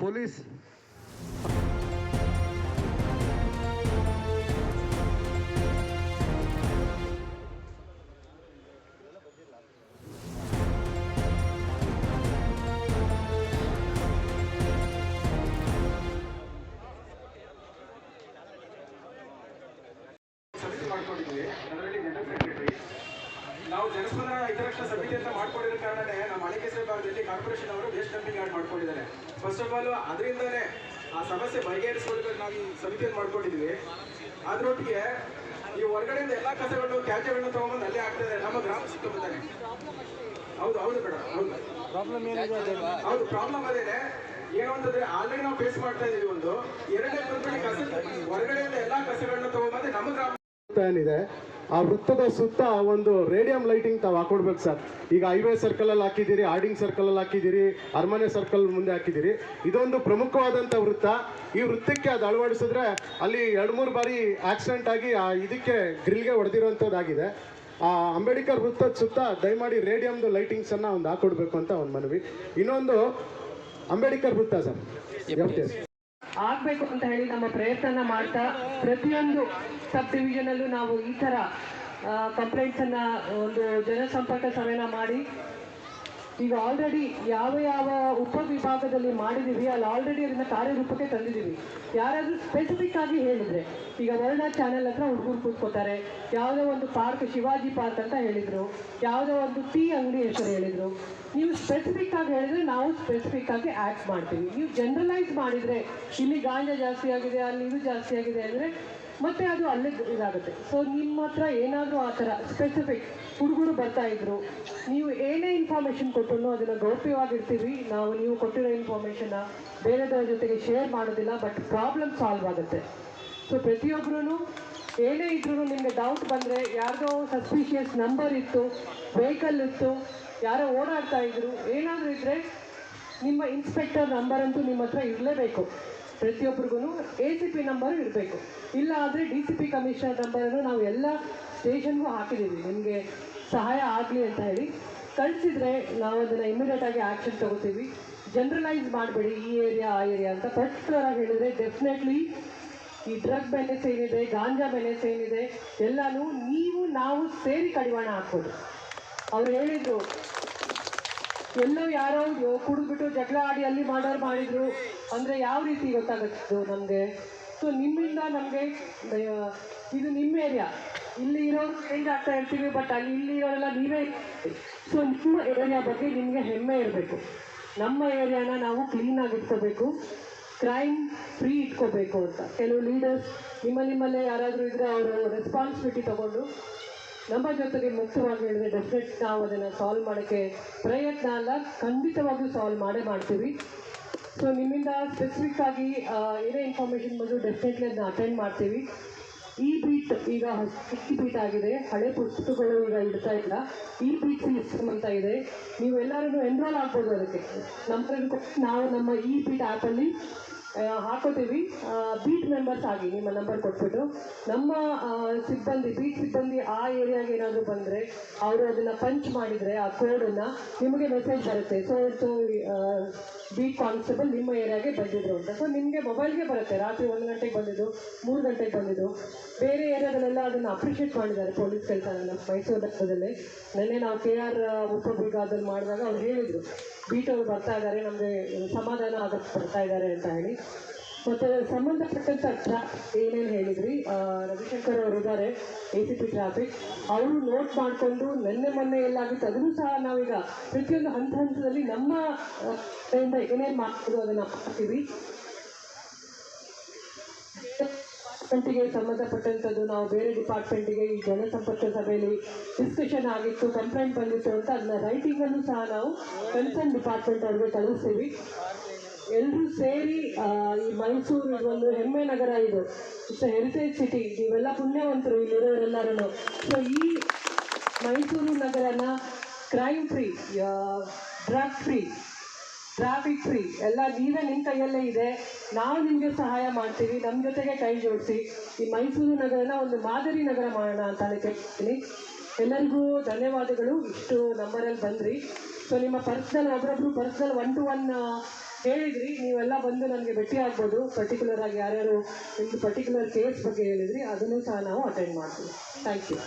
Police ನಾವು ಹಿತರಕ್ಷಣ ಸಮಿತಿ ಅಂತ ಮಾಡ್ಕೊಂಡಿರೋ ಕಾರಣನೇ ನಮ್ಮ ಅಳಿಕೆಸೆ ಭಾಗದಲ್ಲಿ ಕಾರ್ಪೊರೇಷನ್ ಅವರು ವೇಸ್ಟ್ ಡಂಪಿಂಗ್ ಯಾರ್ಡ್ ಮಾಡ್ಕೊಂಡಿದ್ದಾರೆ. ಫಸ್ಟ್ ಆಫ್ ಆಲ್ ಅದರಿಂದನೇ ಆ ಸಮಸ್ಯೆ ಬಗೆಹರಿಸ್ಕೊಳ್ಬೇಕು ನಾವು ಈ ಸಮಿತಿಯನ್ನು ಮಾಡ್ಕೊಂಡಿದ್ವಿ ಅದರೊಟ್ಟಿಗೆ ಈ ಹೊರಗಡೆಯಿಂದ ಎಲ್ಲ ಕಸಗಳನ್ನು ತ್ಯಾಜ್ಯಗಳನ್ನು ತಗೊಂಡ್ಬಂದು ಅಲ್ಲೇ ಆಗ್ತದೆ ನಮ್ಮ ಗ್ರಾಮ ಸುತ್ತಮುತ್ತಲೇ. ಹೌದು ಹೌದು ಮೇಡಮ್ ಹೌದು. ಪ್ರಾಬ್ಲಮ್ ಹೌದು ಪ್ರಾಬ್ಲಮ್ ಅದೇನೆ. ಏನು ಅಂತಂದ್ರೆ ಆಲ್ರೆಡಿ ನಾವು ಫೇಸ್ ಮಾಡ್ತಾ ಇದೀವಿ ಒಂದು. ಎರಡನೇ ಬಂದ್ಬಿಟ್ಟು ಕಸ ಹೊರಗಡೆಯಿಂದ ಎಲ್ಲಾ ಕಸಗಳನ್ನ ತಗೊಂಡ್ಬಂದು ನಮ್ಮ ಗ್ರಾಮ ಏನಿದೆ? ಆ ವೃತ್ತದ ಸುತ್ತ ಒಂದು ರೇಡಿಯಂ ಲೈಟಿಂಗ್ ತಾವು ಹಾಕೊಡ್ಬೇಕು ಸರ್. ಈಗ ಹೈವೇ ಸರ್ಕಲ್ ಅಲ್ಲಿ ಹಾಕಿದ್ದೀರಿ ಆರ್ಡಿಂಗ್ ಸರ್ಕಲ್ ಅಲ್ಲಿ ಹಾಕಿದ್ದೀರಿ ಅರಮನೆ ಸರ್ಕಲ್ ಮುಂದೆ ಹಾಕಿದ್ದೀರಿ. ಇದೊಂದು ಪ್ರಮುಖವಾದಂಥ ವೃತ್ತ. ಈ ವೃತ್ತಕ್ಕೆ ಅದು ಅಳವಡಿಸಿದ್ರೆ ಅಲ್ಲಿ ಎರಡು ಮೂರು ಬಾರಿ ಆಕ್ಸಿಡೆಂಟ್ ಆಗಿ ಆ ಇದಕ್ಕೆ ಗ್ರಿಲ್ಗೆ ಹೊಡೆದಿರುವಂಥದ್ದಾಗಿದೆ ಆ ಅಂಬೇಡ್ಕರ್ ವೃತ್ತದ ಸುತ್ತ ದಯಮಾಡಿ ರೇಡಿಯಮ್ದು ಲೈಟಿಂಗ್ಸ್ ಅನ್ನ ಒಂದು ಹಾಕೊಡ್ಬೇಕು ಅಂತ ಒಂದು ಮನವಿ. ಇನ್ನೊಂದು ಅಂಬೇಡ್ಕರ್ ವೃತ್ತ ಸರ್. ಎಫ್ ಆಗ್ಬೇಕು ಅಂತ ಹೇಳಿ ನಮ್ಮ ಪ್ರಯತ್ನ ಮಾಡ್ತಾ ಪ್ರತಿಯೊಂದು ಸಬ್ ಡಿವಿಷನ್ ಅಲ್ಲೂ ನಾವು ಈ ತರ ಕಂಪ್ಲೇಂಟ್ಸ್ ಅನ್ನ ಒಂದು ಜನಸಂಪರ್ಕ ಸಭೆನ ಮಾಡಿ ಈಗ ಆಲ್ರೆಡಿ ಯಾವ ಯಾವ ಉಪ ವಿಭಾಗದಲ್ಲಿ ಮಾಡಿದೀವಿ ಅಲ್ಲಿ ಆಲ್ರೆಡಿ ಅದನ್ನ ಕಾರ್ಯರೂಪಕ್ಕೆ ತಂದಿದ್ದೀವಿ. ಯಾರಾದ್ರೂ ಸ್ಪೆಸಿಫಿಕ್ ಆಗಿ ಹೇಳಿದ್ರೆ, ಈಗ ವರ್ಣ ಚಾನೆಲ್ ಹತ್ರ ಹುಡುಗರು ಕೂತ್ಕೋತಾರೆ, ಯಾವುದೋ ಒಂದು ಪಾರ್ಕ್ ಶಿವಾಜಿ ಪಾರ್ಕ್ ಅಂತ ಹೇಳಿದ್ರು, ಯಾವುದೋ ಒಂದು ಟೀ ಅಂಗಡಿ ಹೆಸರು ಹೇಳಿದ್ರು. ನೀವು ಸ್ಪೆಸಿಫಿಕ್ ಆಗಿ ಹೇಳಿದ್ರೆ ನಾವು ಸ್ಪೆಸಿಫಿಕ್ ಆಗಿ ಆಕ್ಟ್ ಮಾಡ್ತೀವಿ. ನೀವು ಜನರಲೈಸ್ ಮಾಡಿದ್ರೆ, ಇಲ್ಲಿ ಗಾಂಜಾ ಜಾಸ್ತಿ ಆಗಿದೆ, ಅಲ್ಲಿ ಇದು ಜಾಸ್ತಿ ಆಗಿದೆ ಅಂದ್ರೆ ಮತ್ತೆ ಅದು ಅಲ್ಲೇ ಇದಾಗುತ್ತೆ. ಸೊ ನಿಮ್ಮ ಹತ್ರ ಏನಾದರೂ ಆ ಥರ ಸ್ಪೆಸಿಫಿಕ್ ಹುಡುಗರು ಬರ್ತಾ ಇದ್ರು, ನೀವು ಏನೇ ಇನ್ಫಾರ್ಮೇಷನ್ ಕೊಟ್ಟರು ಅದನ್ನ ಗೌಪ್ಯವಾಗಿರ್ತೀವಿ. ನಾವು ನೀವು ಕೊಟ್ಟಿರೋ ಇನ್ಫಾರ್ಮೇಷನ್ನ ಬೇರೆದವ್ರ ಜೊತೆಗೆ ಶೇರ್ ಮಾಡೋದಿಲ್ಲ ಬಟ್ ಪ್ರಾಬ್ಲಮ್ ಸಾಲ್ವ್ ಆಗುತ್ತೆ. ಸೊ ಪ್ರತಿಯೊಬ್ಬರೂ ಏನೇ ಇದ್ರೂ ನಿಮಗೆ ಡೌಟ್ ಬಂದರೆ, ಯಾರ್ದೋ ಸಸ್ಪಿಷಿಯಸ್ ನಂಬರ್ ಇತ್ತು ವೆಹಿಕಲ್ ಇತ್ತು, ಯಾರೋ ಓಡಾಡ್ತಾ ಇದ್ರು, ಏನಾದರೂ ಇದ್ದರೆ ನಿಮ್ಮ ಇನ್ಸ್ಪೆಕ್ಟರ್ ನಂಬರ್ ಅಂತೂ ನಿಮ್ಮ ಹತ್ರ ಇರಲೇಬೇಕು. ಪ್ರತಿಯೊಬ್ಬರಿಗೂ ಎ ಸಿ ಪಿ ನಂಬರ್ ಇರಬೇಕು. ಇಲ್ಲ ಆದರೆ ಡಿ ಸಿ ಪಿ ಕಮಿಷನರ್ ನಂಬರನ್ನು ನಾವು ಎಲ್ಲ ಸ್ಟೇಷನ್ಗೂ ಹಾಕಿದ್ದೀವಿ. ನಿಮಗೆ ಸಹಾಯ ಆಗಲಿ ಅಂತ ಹೇಳಿ. ಕಳಿಸಿದ್ರೆ ನಾವು ಅದನ್ನು ಇಮಿಡಿಯೇಟಾಗಿ ಆ್ಯಕ್ಷನ್ ತಗೋತೀವಿ. ಜನರಲೈಸ್ ಮಾಡಬೇಡಿ ಈ ಏರಿಯಾ ಆ ಏರಿಯಾ ಅಂತ. ಪರ್ಟಿಕ್ಯುಲರ್ ಆಗಿ ಹೇಳಿದರೆ ಡೆಫಿನೆಟ್ಲಿ ಈ ಡ್ರಗ್ ಬೆನೆಸ್ ಏನಿದೆ ಗಾಂಜಾ ಬೆನೆಸ್ ಏನಿದೆ ಎಲ್ಲನೂ ನೀವು, ನಾವು ಸೇರಿ ಕಡಿವಾಣ ಹಾಕ್ಬೋದು. ಅವ್ರು ಹೇಳಿದ್ರು ಎಲ್ಲೋ ಯಾರೋ ಕುಡಿದ್ಬಿಟ್ಟು ಜಗಳ ಆಡಿ ಅಲ್ಲಿ ಮಾಡೋರು ಮಾಡಿದ್ರು. ಅಂದ್ರೆ ಯಾವ ರೀತಿ ಗೊತ್ತಾಗುತ್ತಿದ್ದು ನಮಗೆ? ಸೊ ನಿಮ್ಮಿಂದ ನಮಗೆ ಇದು ನಿಮ್ಮ ಏರಿಯಾ ಇಲ್ಲಿ ಇರೋರು ಚೇಂಜ್ ಆಗ್ತಾ ಇರ್ತೀವಿ ಬಟ್ ಅಲ್ಲಿ ಇಲ್ಲಿ ಇರೋರೆಲ್ಲ ನೀವೇ ಸೊ ನಿಮ್ಮ ಏರಿಯಾ ಬಗ್ಗೆ ನಿಮಗೆ ಹೆಮ್ಮೆ ಇರಬೇಕು. ನಮ್ಮ ಏರಿಯಾನ ನಾವು ಕ್ಲೀನಾಗಿ ಇಟ್ಕೋಬೇಕು. ಕ್ರೈಮ್ ಫ್ರೀ ಇಟ್ಕೋಬೇಕು ಅಂತ. ಕೆಲವು ಲೀಡರ್ಸ್ ನಿಮ್ಮ ನಿಮ್ಮಲ್ಲೇ ಯಾರಾದರೂ ಇದ್ರೆ ಅವರು ರೆಸ್ಪಾನ್ಸಿಬಿಲಿಟಿ ತಗೊಂಡು ನಮ್ಮ ಜೊತೆಗೆ ಮುಖ್ಯವಾಗಿ ಹೇಳಿದ್ರೆ ಡೆಫಿನೆಟ್ ನಾವು ಅದನ್ನು ಸಾಲ್ವ್ ಮಾಡೋಕ್ಕೆ ಪ್ರಯತ್ನ ಅಲ್ಲ, ಖಂಡಿತವಾಗಿಯೂ ಸಾಲ್ವ್ ಮಾಡೇ ಮಾಡ್ತೀವಿ. ಸೊ ನಿಮ್ಮಿಂದ ಸ್ಪೆಸಿಫಿಕ್ ಆಗಿ ಏನೇ ಇನ್ಫಾರ್ಮೇಷನ್ ಬಂದು ಡೆಫಿನೆಟ್ಲಿ ಅದನ್ನ ಅಟೆಂಡ್ ಮಾಡ್ತೀವಿ. ಈ ಬೀಟ್ ಈಗ ಈ ಬೀಟ್ ಆಗಿದೆ, ಹಳೆ ಪುಸ್ತಕಗಳು ಈಗ ಇಡ್ತಾ ಇಲ್ಲ. ಈ ಬೀಟ್ ಸಿಸ್ಟಮ್ ಅಂತ ಇದೆ. ನೀವು ಎಲ್ಲರೂ ಎನ್ರೋಲ್ ಆಗ್ಬೋದು ಅದಕ್ಕೆ. ನಮ್ಮ ನಾವು ನಮ್ಮ ಈ ಬೀಟ್ ಆ್ಯಪಲ್ಲಿ ಹಾಕೋತೀವಿ. ಬೀಟ್ ಮೆಂಬರ್ಸ್ ಆಗಿ ನಿಮ್ಮ ನಂಬರ್ ಕೊಟ್ಬಿಟ್ಟು. ನಮ್ಮ ಸಿಬ್ಬಂದಿ ಬೀಟ್ ಸಿಬ್ಬಂದಿ ಆ ಏರಿಯಾಗೆ ಏನಾದರೂ ಬಂದರೆ ಅವರು ಅದನ್ನು ಪಂಚ್ ಮಾಡಿದರೆ ಆ ಕೋಡನ್ನು ನಿಮಗೆ ಮೆಸೇಜ್ ಬರುತ್ತೆ. ಸೊ ಸೊ ಬೀಟ್ ಕಾನ್ಸ್ಟೇಬಲ್ ನಿಮ್ಮ ಏರಿಯಾಗೆ ಬಂದಿದ್ರು ಅಂತ. ಸೊ ನಿಮಗೆ ಮೊಬೈಲ್ಗೆ ಬರುತ್ತೆ. ರಾತ್ರಿ ಒಂದು ಗಂಟೆಗೆ ಬಂದಿದ್ದು, ಮೂರು ಗಂಟೆಗೆ ಬಂದಿದ್ದು. ಬೇರೆ ಏರಿಯಾದಲ್ಲೆಲ್ಲ ಅದನ್ನು ಅಪ್ರಿಷಿಯೇಟ್ ಮಾಡಿದ್ದಾರೆ ಪೊಲೀಸ್ ಕೆಲಸ ನಮ್ಮ ಮೈಸೂರು ದತ್ತದಲ್ಲಿ ನಿನ್ನೆ ನಾವು ಕೆ ಆರ್ ಉಪವಿಭಾಗದಲ್ಲಿ ಮಾಡಿದಾಗ ಅವ್ರು ಹೇಳಿದರು. ಬೀಟ್ ಅವರು ಬರ್ತಾ ಇದ್ದಾರೆ, ನಮಗೆ ಸಮಾಧಾನ ಆಗಕ್ಕೆ ಬರ್ತಾ ಇದ್ದಾರೆ ಅಂತ ಹೇಳಿ. ಮತ್ತು ಸಂಬಂಧಪಟ್ಟಂಥ ಟ್ರಾಫಿಕ್ ಏನೇನು ಹೇಳಿದ್ರಿ? ರವಿಶಂಕರ್ ಅವರು ಇದ್ದಾರೆ ಎ ಸಿ ಪಿ ಟ್ರಾಫಿಕ್ ಅವರು ನೋಟ್ ಮಾಡಿಕೊಂಡು ನೆನ್ನೆ ಮೊನ್ನೆ ಎಲ್ಲಾಗಿತ್ತು. ಅದನ್ನು ಸಹ ನಾವೀಗ ಪ್ರತಿಯೊಂದು ಹಂತ ಹಂತದಲ್ಲಿ ನಮ್ಮ ಕಡೆಯಿಂದ ಏನೇನು ಮಾಡ್ಬೋದು ಅದನ್ನು ಮಾಡ್ತೀವಿ ಡಿಪಾರ್ಟ್ಮೆಂಟಿಗೆ ಸಂಬಂಧಪಟ್ಟಂಥದ್ದು ನಾವು ಬೇರೆ ಡಿಪಾರ್ಟ್ಮೆಂಟಿಗೆ ಈ ಜನಸಂಪರ್ಕ ಸಭೆಯಲ್ಲಿ ಡಿಸ್ಕಷನ್ ಆಗಿತ್ತು ಕಂಪ್ಲೇಂಟ್ ಬಂದಿತ್ತು ಅಂತ ಅದನ್ನ ರೈಟಿಂಗನ್ನು ಸಹ ನಾವು ಕನ್ಸರ್ನ್ ಡಿಪಾರ್ಟ್ಮೆಂಟ್ ಅವ್ರಿಗೆ ಕಳಿಸ್ತೀವಿ. ಎಲ್ಲರೂ ಸೇರಿ ಈ ಮೈಸೂರು ಒಂದು ಹೆಮ್ಮೆ ನಗರ ಇದು. ಇಟ್ಸ್ ಹೆರಿಟೇಜ್ ಸಿಟಿ ನೀವೆಲ್ಲ ಪುಣ್ಯವಂತರು ಇಲ್ಲಿರೋರೆಲ್ಲರೂ ಸೊ ಈ Mysuru ನಗರನ crime free drug free traffic free ಎಲ್ಲ ನೀವೇ ನಿಮ್ಮ ಕೈಯಲ್ಲೇ ಇದೆ. ನಾವು ನಿಮಗೆ ಸಹಾಯ ಮಾಡ್ತೀವಿ. ನಮ್ಮ ಜೊತೆಗೆ ಕೈ ಜೋಡಿಸಿ. ಈ ಮೈಸೂರು ನಗರನ ಒಂದು ಮಾದರಿ ನಗರ ಮಾಡೋಣ ಅಂತ ಕೇಳ್ತೀನಿ ಎಲ್ಲರಿಗೂ ಧನ್ಯವಾದಗಳು. ಇಷ್ಟು ನಂಬರಲ್ಲಿ ಬಂದ್ರಿ. ಸೊ ನಿಮ್ಮ ಪರ್ಸ್ನಲ್ ಅದರೊಬ್ರು ಪರ್ಸ್ನಲ್ ಒನ್ ಟು ಒನ್ ಹೇಳಿದ್ರಿ. ನೀವೆಲ್ಲ ಬಂದು ನನಗೆ ಭೇಟಿ ಆಗ್ಬೋದು. ಪರ್ಟಿಕ್ಯುಲರ್ ಆಗಿ ಯಾರ್ಯಾರು ನಿಮ್ಮದು ಪರ್ಟಿಕ್ಯುಲರ್ ಕೇಸ್ ಬಗ್ಗೆ ಹೇಳಿದ್ರಿ, ಅದನ್ನು ಸಹ ನಾವು ಅಟೆಂಡ್ ಮಾಡ್ತೀವಿ. Thank you